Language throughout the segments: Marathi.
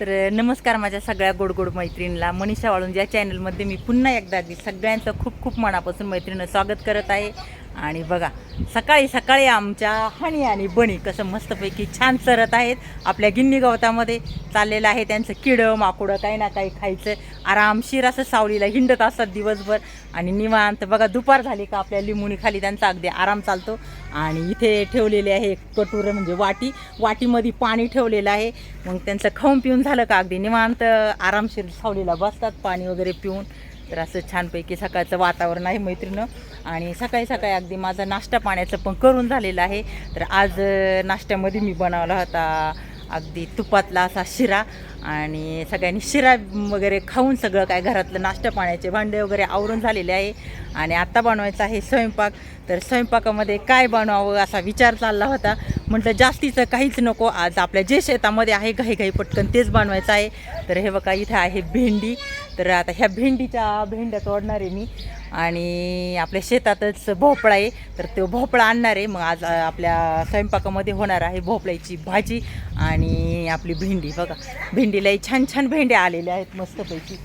तर नमस्कार माझ्या सगळ्या गोड गोड मैत्रिणीला. मनीषा वाळून या चॅनलमध्ये मी पुन्हा एकदा अगदी सगळ्यांचं खूप खूप मनापासून मैत्रिणीनं स्वागत करत आहे. आणि बघा सकाळी सकाळी आमच्या हणी आणि बणी कसं मस्तपैकी छान सरत आहेत. आपल्या गिन्नी गवतामध्ये चाललेलं आहे त्यांचं किडं माकुडं काही ना काही खायचं. आरामशीर असं सावलीला हिंडत असतात दिवसभर. आणि निवांत बघा दुपार झाली का आपल्या लिंबुणीखाली त्यांचा अगदी आराम चालतो. आणि इथे ठेवलेले आहे कटोरं म्हणजे वाटी. वाटीमध्ये पाणी ठेवलेलं आहे. मग त्यांचं खाऊन पिऊन झालं का अगदी निवांत आरामशीर सावलीला बसतात पाणी वगैरे पिऊन. तर असं छानपैकी सकाळचं वातावरण आहे मैत्रिणं आणि सकाळी सकाळी अगदी माझा नाश्ता पाण्याचं पण करून झालेलं आहे. तर आज नाश्त्यामध्ये मी बनवला होता अगदी तुपातला असा शिरा. आणि सगळ्यांनी शिरा वगैरे खाऊन सगळं काय घरातलं नाश्ता पाण्याचे भांडे वगैरे आवरून झालेले आहे. आणि आत्ता बनवायचा आहे स्वयंपाक. तर स्वयंपाकामध्ये काय बनवावं असा विचार चालला होता. म्हटलं जास्तीचं काहीच नको. आज आपल्या जे शेतामध्ये आहे घाई घाई पटकन तेच बनवायचं आहे. तर हे बघा इथं आहे भेंडी. तर आता ह्या भेंडीच्या भेंड्या तोडणार आहे मी. आणि आपल्या शेतातच भोपळा आहे. तर तो भोपळा आणणार आहे. मग आज आपल्या स्वयंपाकामध्ये होणार आहे भोपळ्याची भाजी आणि आपली भेंडी. बघा भेंडीलाही छान छान भेंड्या आलेल्या आहेत मस्तपैकी.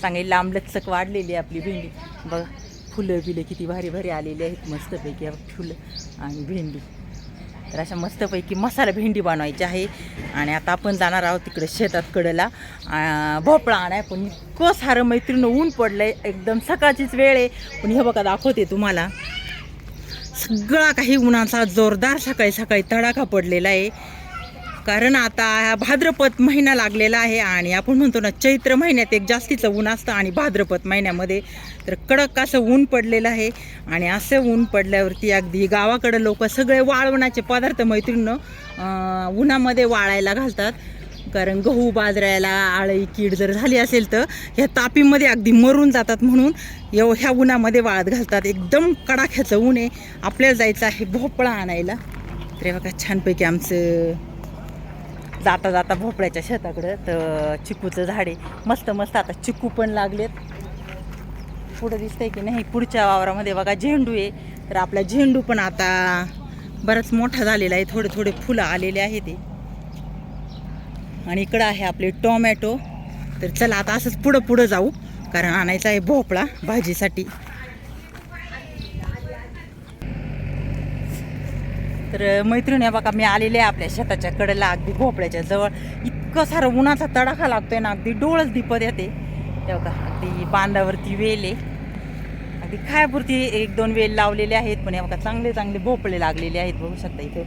चांगली लांबलचक वाढलेली आहे आपली भेंडी. बघा फुलं बिलं किती भारी भारी आलेली आहेत मस्तपैकी. फुलं आणि भेंडी. तर अशा मस्तपैकी मसाला भेंडी बनवायची आहे. आणि आता आपण जाणार आहोत तिकडे शेतात कडेला. भोपळा आणाय. पण इतकं सारं मैत्रीण ऊन पडलं आहे एकदम सकाळचीच वेळ आहे. पण हे बघा दाखवते तुम्हाला. सगळा काही उन्हाचा जोरदार सकाळी सकाळी तडाखा पडलेला आहे. कारण आता हा भाद्रपद महिना लागलेला आहे आणि आपण म्हणतो ना चैत्र महिन्यात एक जास्तीचं ऊन असतं आणि भाद्रपद महिन्यामध्ये तर कडक असं ऊन पडलेलं आहे. आणि असं ऊन पडल्यावरती अगदी गावाकडं लोक सगळे वाळवणाचे पदार्थ मैत्रिणीनं उन्हामध्ये वाळायला घालतात. कारण गहू बाजऱ्याला आळी कीड जर झाली असेल तर ह्या तापीमध्ये अगदी मरून जातात म्हणून एव ह्या उन्हामध्ये वाळत घालतात. एकदम कडाख्याचं ऊन आहे. आपल्याला जायचं आहे भोपळा आणायला. तर बघा छानपैकी आमचं जाता जाता भोपळ्याच्या शेताकडं तर चिकूचं झाड आहे. मस्त मस्त आता चिकू पण लागलेत. पुढं दिसतंय की नाही पुढच्या वावरामध्ये बघा झेंडू आहे. तर आपला झेंडू पण आता बराच मोठा झालेला आहे. थोडे थोडे फुलं आलेले आहे ते. आणि इकडं आहे आपले टोमॅटो. तर चला आता असंच पुढं पुढं जाऊ. कारण आणायचा आहे भोपळा भाजीसाठी. तर मैत्रिणी बघा मी आलेले आहे आपल्या शेताच्या कडेला अगदी भोपळ्याच्या जवळ. इतकं सारं उन्हाचा तडाखा लागतोय ना अगदी डोळच दिपत येते. बघा अगदी बांधावरती वेल आहे. अगदी खायापुरती एक दोन वेल लावलेले आहेत पण बघा चांगले चांगले भोपळे लागलेले आहेत. बघू शकता इथे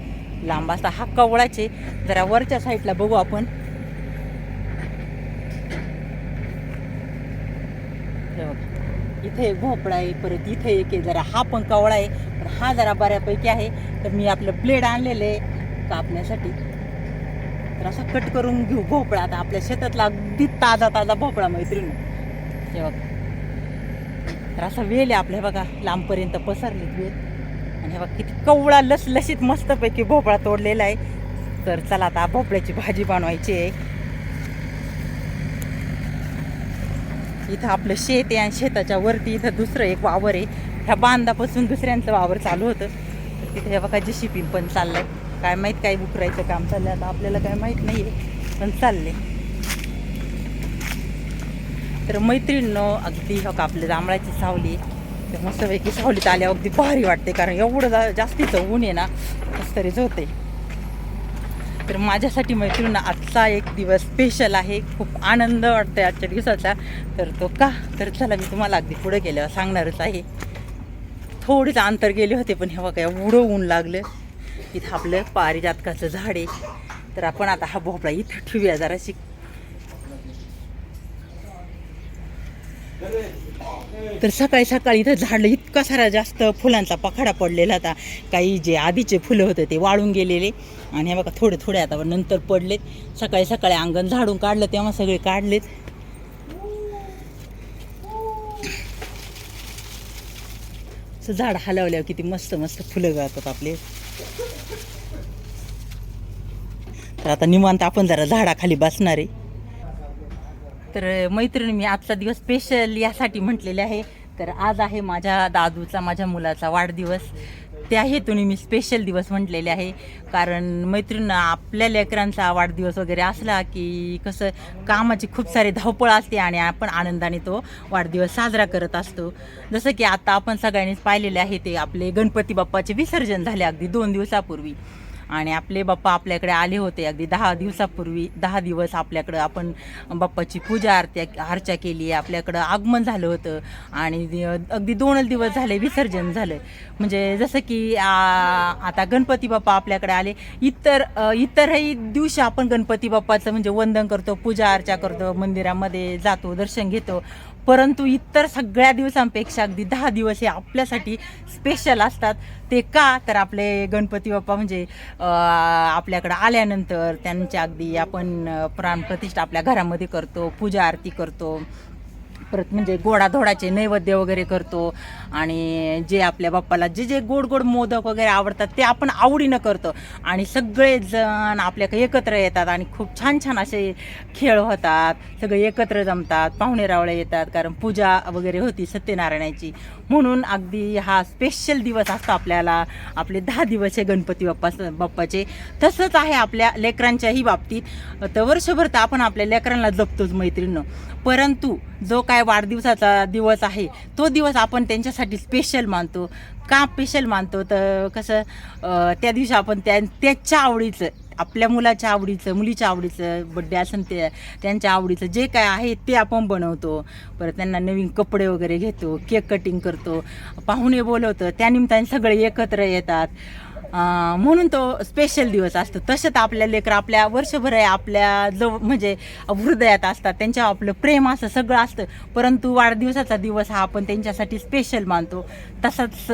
लांब असा हा कवळाचे जरा वरच्या साईडला बघू आपण. इथे एक भोपळा आहे परत इथे एक आहे जरा हा पण कवळा आहे. हा जरा बऱ्यापैकी आहे. तर मी आपलं ब्लेड आणलेलं आहे कापण्यासाठी तर असं कट करून घेऊ भोपळा आता. आपल्या शेतातला अगदी ताजा ताजा भोपळा मैत्रीण. हे बघा. तर असं वेल आहे आपल्या बघा लांबपर्यंत पसरलेत वेल. आणि हे बघा किती कवळा लसलशीत मस्तपैकी भोपळा तोडलेला आहे. तर चला आता भोपळ्याची भाजी बनवायची आहे. इथं आपलं शेत आहे आणि शेताच्या वरती इथं दुसरं एक वावर आहे. ह्या बांधापासून दुसऱ्यांचं वावर चालू होतं. तर तिथे हे बघा जी पण चाललंय. काय माहीत काय बुकरायचं काम चाललंय. आता आपल्याला काय माहीत नाही आहे पण चालले तर मैत्रीणनं अगदी हो का आपल्या जांभळाची सावली. तर मस्तपैकी सावलीत आल्यावर अगदी भारी वाटते कारण एवढं जा जास्तीचं ऊन आहे ना कसं तरीच होते तर माझ्यासाठी मैत्रिणींना आजचा एक दिवस स्पेशल आहे. खूप आनंद वाटतोय आजच्या दिवसाचा. तर तो का? तर चला मी तुम्हाला अगदी पुढे गेल्यावर सांगणारच आहे. थोडीच अंतर गेले होते पण हे काय एवढं ऊन लागलं. इथं आपलं पारिजातकाचं झाड आहे. तर आपण आता हा भोपळा इथं ठेवूया जराशी. तर सकाळी सकाळी इथं झाडलं इतका सारा जास्त फुलांचा पखाडा पडलेला होता. काही जे आधीचे फुलं होते ते वाळून गेलेले. आणि हे बघा थोडे थोडे आता नंतर पडलेत. सकाळी सकाळी अंगण झाडून काढलं तेव्हा सगळे काढलेत. असं झाड हलवल्यावर किती मस्त मस्त फुलं गळतात आपले. तर आता निवांत आपण जरा झाडाखाली बसणार आहे. तर मैत्रिणी मी आजचा दिवस स्पेशल यासाठी म्हटलेले आहे. तर आज आहे माझ्या दादूचा माझ्या मुलाचा वाढदिवस. त्या हेतूने मी स्पेशल दिवस म्हटलेले आहे. कारण मैत्रिणींना आपल्या लेकरांचा वाढदिवस वगैरे असला की कसं कामाची खूप सारी धावपळ असते आणि आपण आनंदाने तो वाढदिवस साजरा करत असतो. जसं की आता आपण सगळ्यांनीच पाहिलेले आहे ते आपले गणपती बाप्पाचे विसर्जन झाले अगदी दोन दिवसापूर्वी. आणि आपले बाप्पा आपल्याकडे आले होते अगदी दहा दिवसापूर्वी दहा दिवस आपल्याकडं आपण बाप्पाची पूजा आरत्या अर्चा केली आपल्याकडं आगमन झालं होतं आणि अगदी दोनच दिवस झाले विसर्जन झालं म्हणजे जसं की आ, आता गणपती बाप्पा आपल्याकडे आले. इतर इतरही दिवशी आपण गणपती बाप्पाचं म्हणजे वंदन करतो पूजा अर्चा करतो मंदिरामध्ये जातो दर्शन घेतो. परंतु इतर सगळ्या दिवसांपेक्षा अगदी दहा दिवस हे आपल्यासाठी स्पेशल असतात. ते का? तर आपले गणपती बाप्पा म्हणजे आपल्याकडं आल्यानंतर त्यांच्या अगदी आपण प्राणप्रतिष्ठा आपल्या घरामध्ये करतो पूजा आरती करतो. परत म्हणजे गोडाधोडाचे नैवेद्य वगैरे करतो आणि जे आपल्या बाप्पाला जे जे गोड गोड मोदक वगैरे आवडतात ते आपण आवडीनं करतो. आणि सगळेजण आपल्याकडे एकत्र येतात आणि खूप छान छान असे खेळ होतात. सगळे एकत्र जमतात पाहुणे रावळे येतात कारण पूजा वगैरे होती सत्यनारायणाची. म्हणून अगदी हा स्पेशल दिवस असतो आपल्याला. आपले दहा दिवस आहे गणपती बाप्पा बाप्पाचे. तसंच आहे आपल्या लेकरांच्याही बाबतीत. तर वर्षभर तर आपण आपल्या लेकरांना जपतोच मैत्रिणीनं परंतु जो काय वाढदिवसाचा दिवस आहे तो दिवस आपण त्यांच्यासाठी स्पेशल मानतो. का स्पेशल मानतो? तर कसं त्या दिवशी आपण त्या त्याच्या आवडीचं आपल्या मुलाच्या आवडीचं मुलीच्या आवडीचं बड्डे असेल ते त्यांच्या आवडीचं जे काय आहे ते आपण बनवतो. परत त्यांना नवीन कपडे वगैरे घेतो केक कटिंग करतो पाहुणे बोलवतो त्यानिमित्ताने सगळे एकत्र येतात. म्हणून तो स्पेशल दिवस असतो. तसं तर आपल्या लेकर आपल्या वर्षभर आहे आपल्या जवळ म्हणजे हृदयात असतात. त्यांच्या आपलं प्रेम असं सगळं असतं. परंतु वाढदिवसाचा दिवस हा आपण त्यांच्यासाठी स्पेशल मानतो. तसंच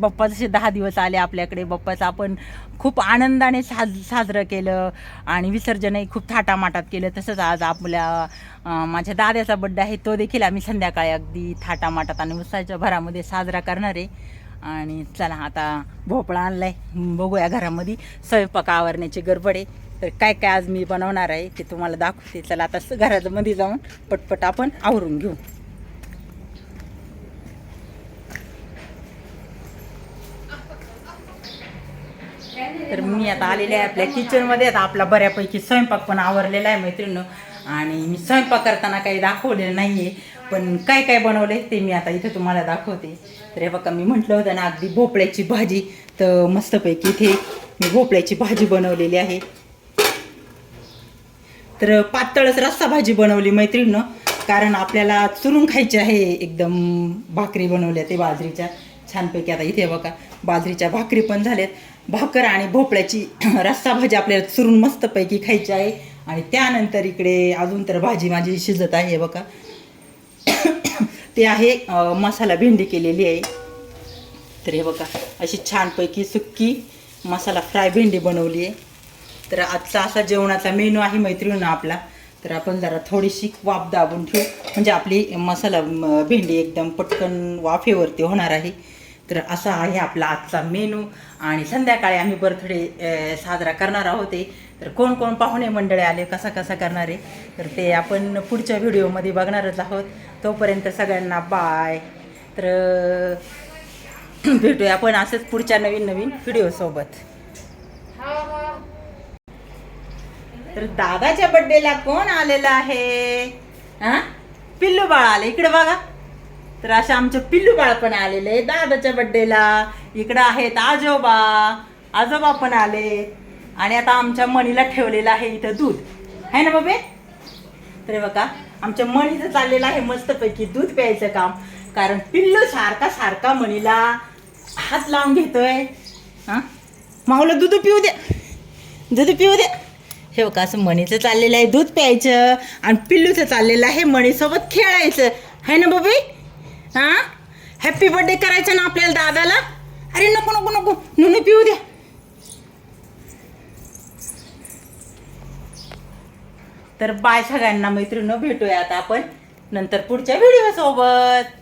बाप्पा जसे दहा दिवस आले आपल्याकडे बाप्पाचं आपण खूप आनंदाने साज साजरं केलं आणि विसर्जनही खूप थाटामाटात केलं. तसंच आज आपल्या माझ्या दाद्याचा बड्डे आहे तो देखील आम्ही संध्याकाळी अगदी थाटामाटात आणि उत्साहाच्या भरामध्ये साजरा करणार आहे. आणि चला आता भोपळा आणलाय. बघूया घरामध्ये स्वयंपाक आवरण्याची गडबड आहे. तर काय काय आज मी बनवणार आहे ते तुम्हाला दाखवते. चला आता घराच्या मध्ये जाऊन पटपट आपण आवरून घेऊ. तर मी आता आलेले आहे आपल्या किचनमध्ये आता आपला बऱ्यापैकी स्वयंपाक पण आवरलेला आहे मैत्रिणी आणि मी स्वयंपाक करताना काही दाखवलेलं नाही आहे पण काय काय बनवलंय ते मी आता इथे तुम्हाला दाखवते. तर हे बघा मी म्हटलं होतं ना अगदी भोपळ्याची भाजी. तर मस्तपैकी इथे मी भोपळ्याची भाजी बनवलेली आहे. तर पातळच रस्सा भाजी बनवली मैत्रिणीनं कारण आपल्याला चुरून खायची आहे एकदम भाकरी बनवल्या ते बाजरीच्या. छानपैकी आता इथे बघा बाजरीच्या भाकरी पण झाल्यात. भाकर आणि भोपळ्याची रस्सा भाजी आपल्याला चुरून मस्तपैकी खायची आहे. आणि त्यानंतर इकडे अजून तर भाजी माझी शिजत आहे बघा. ते आहे मसाला भेंडी केलेली आहे. तर हे बघा अशी छानपैकी सुक्की मसाला फ्राय भेंडी बनवली आहे. तर आजचा असा जेवणाचा मेनू आहे मैत्रिणीनं आपला. तर आपण जरा थोडीशी वाफ दाबून ठेवू. म्हणजे आपली मसाला भेंडी एकदम पटकन वाफेवरती होणार आहे. तर असा आहे आपला आजचा मेनू. आणि संध्याकाळी आम्ही बर्थडे साजरा करणार आहोत तर कोण कोण पाहुणे मंडळे आले कसा कसा करणार आहे तर ते आपण पुढच्या व्हिडिओमध्ये बघणारच आहोत. तोपर्यंत सगळ्यांना बाय तर भेटूया आपण असंच पुढच्या नवीन नवीन व्हिडिओसोबत तर दादाच्या बड्डेला कोण आलेलं आहे? हा पिल्लू बाळ आले. इकडे बघा. तर अशा आमचे पिल्लू बाळ पण आलेले आहे दादाच्या बड्डेला इकडं आहेत आजोबा. आजोबा पण आले. आणि आता आमच्या मणीला ठेवलेलं आहे इथं दूध. आहे ना बाबे? तर बघा आमच्या मणीचं चाललेलं आहे मस्तपैकी दूध प्यायचं काम. कारण पिल्लू सारखा सारखा मणीला हात लावून घेतोय. हा? माऊला दूध पिऊ दे दूध पिऊ दे हे बघा असं मणीचं चाललेलं आहे दूध प्यायचं आणि पिल्लूचं चाललेलं आहे मणीसोबत खेळायचं. आहे ना बाबी? हा? हॅपी बर्थडे करायचा ना आपल्याला दादाला? अरे नको नको नको. नुनू पिऊ द्या तर बाय सगळ्यांना मैत्रिणी भेटूया आता आपण नंतर पुढच्या व्हिडिओसोबत